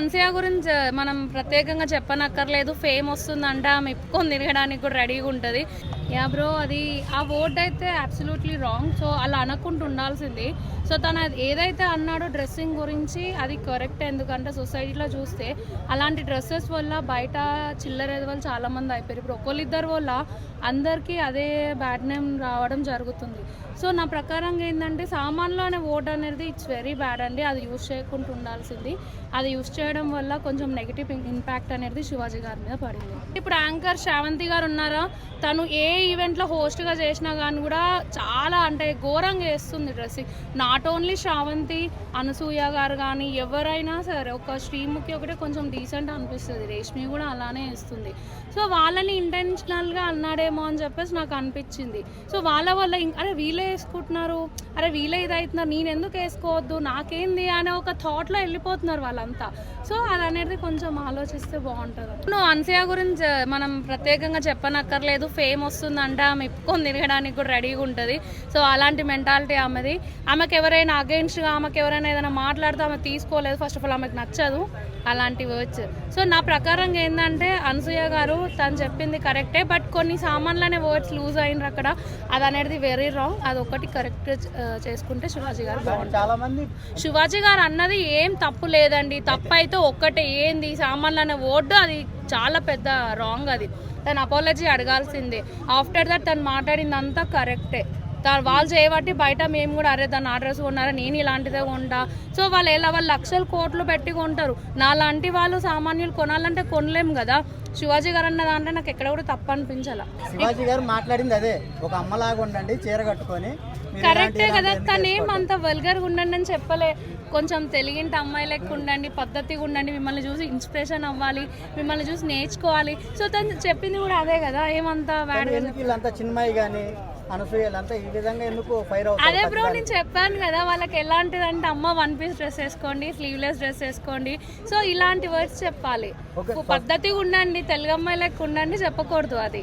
మన్సియా గురించి మనం ప్రత్యేకంగా చెప్పనక్కర్లేదు. ఫేమ్ వస్తుందంట ఆమె ఇప్పుకొని తిరగడానికి కూడా రెడీగా ఉంటుంది. యా బ్రో అది ఆ వర్డ్ అయితే అబ్సల్యూట్లీ రాంగ్ సో అలా అనకుండా ఉండాల్సింది. సో తను అది ఏదైతే అన్నాడో డ్రెస్సింగ్ గురించి అది కరెక్ట్ ఎందుకంటే సొసైటీలో చూస్తే అలాంటి డ్రెస్సెస్ వల్ల బయట చిల్లర వాళ్ళు చాలా మంది అయిపోయారు. ఇప్పుడు ఒకళ్ళిద్దరు వల్ల అందరికీ అదే బ్యాడ్ నేమ్ రావడం జరుగుతుంది. సో నా ప్రకారంగా ఏంటంటే సామాన్లు అనే ఓట్ అనేది ఇట్స్ వెరీ బ్యాడ్ అండి. అది యూజ్ చేయకుండా ఉండాల్సింది. అది యూజ్ చేయ చేయడం వల్ల కొంచెం నెగిటివ్ ఇంపాక్ట్ అనేది శివాజీ గారి మీద పడింది. ఇప్పుడు యాంకర్ శ్రావంతి గారు ఉన్నారా? తను ఏ ఈవెంట్లో హోస్ట్గా చేసినా కానీ కూడా చాలా అంటే ఘోరంగా వేస్తుంది dressing not only Shravanthi Anasuya garu కానీ ఎవరైనా సరే ఒక శ్రీముఖి ఒకటే కొంచెం డీసెంట్ అనిపిస్తుంది. రేష్మి కూడా అలానే వేస్తుంది సో వాళ్ళని ఇంటెన్షనల్గా అన్నాడేమో అని చెప్పేసి నాకు అనిపించింది. సో వాళ్ళ వల్ల అరే వీళ్ళే వేసుకుంటున్నారు. అరే వీళ్ళే ఇది అవుతున్నారు. నేను ఎందుకు వేసుకోవద్దు? నాకేంది? అనే ఒక థాట్లో వెళ్ళిపోతున్నారు వాళ్ళంతా. సో అది అనేది కొంచెం ఆలోచిస్తే బాగుంటుంది. నువ్వు అన్సయ గురించి మనం ప్రత్యేకంగా చెప్పనక్కర్లేదు. ఫేమ్ వస్తుందంట ఆమె ఇప్పుకొని తిరగడానికి కూడా రెడీగా ఉంటుంది. సో అలాంటి మెంటాలిటీ ఆమెది. ఆమెకు ఎవరైనా అగెన్స్ట్గా ఆమెకు ఎవరైనా ఏదైనా మాట్లాడితే ఆమె తీసుకోలేదు. ఫస్ట్ ఆఫ్ ఆల్ ఆమెకు నచ్చదు అలాంటి వర్డ్స్ సో నా ప్రకారం ఏంటంటే అనసూయ గారు తను చెప్పింది కరెక్టే బట్ కొన్ని సామాన్లు అనే వర్డ్స్ లూజ్ అయినరు అక్కడ. అది అనేది వెరీ రాంగ్ అది ఒకటి కరెక్ట్ చేసుకుంటే శివాజీ గారు బాగుంటుంది చాలా మంది శివాజీ గారు అన్నది ఏం తప్పు లేదండి. తప్పు అయితే ఒక్కటే ఏంది? సామాన్లు అనే ఓటు అది చాలా పెద్ద రాంగ్ అది. తను అపాలజీ అడగాల్సిందే. ఆఫ్టర్ దట్ తను మాట్లాడిందంతా కరెక్టే తను వాళ్ళు చేయబట్టి బయట మేము కూడా అరే దాన్ని అడ్రస్ కొన్నారా? నేను ఇలాంటిదే కొంటా. సో వాళ్ళు ఎలా వాళ్ళు లక్షలు కోట్లు పెట్టి కొంటారు. నా లాంటి వాళ్ళు సామాన్యులు కొనాలంటే కొనలేము కదా. శివాజీ గారు అన్న దాంట్లో నాకు ఎక్కడ కూడా తప్పు అనిపించాల. శివాజీ గారు మాట్లాడింది అదే ఒక అమ్మలాగా ఉండండి చీర కట్టుకొని కరెక్టే కదా ఏం అంత వల్గర్గా ఉండండి అని చెప్పలే. కొంచెం తెలిగింటి అమ్మాయి లెక్క ఉండండి పద్ధతిగా ఉండండి మిమ్మల్ని చూసి ఇన్స్పిరేషన్ అవ్వాలి మిమ్మల్ని చూసి నేర్చుకోవాలి. సో తను చెప్పింది కూడా అదే కదా ఏమంత వీళ్ళంతా చిన్మయి కానీ అనసూయ వీళ్ళంతా ఈ విధంగా ఎందుకు ఫైర్ అదే బ్రో నేను చెప్పాను కదా వాళ్ళకి ఎలాంటిదంటే అమ్మ వన్ పీస్ డ్రెస్ వేసుకోండి స్లీవ్లెస్ డ్రెస్ వేసుకోండి. సో ఇలాంటి వర్డ్స్ చెప్పాలి. పద్ధతిగా ఉండండి తెలుగు అమ్మాయిలకు ఉండండి చెప్పకూడదు అది.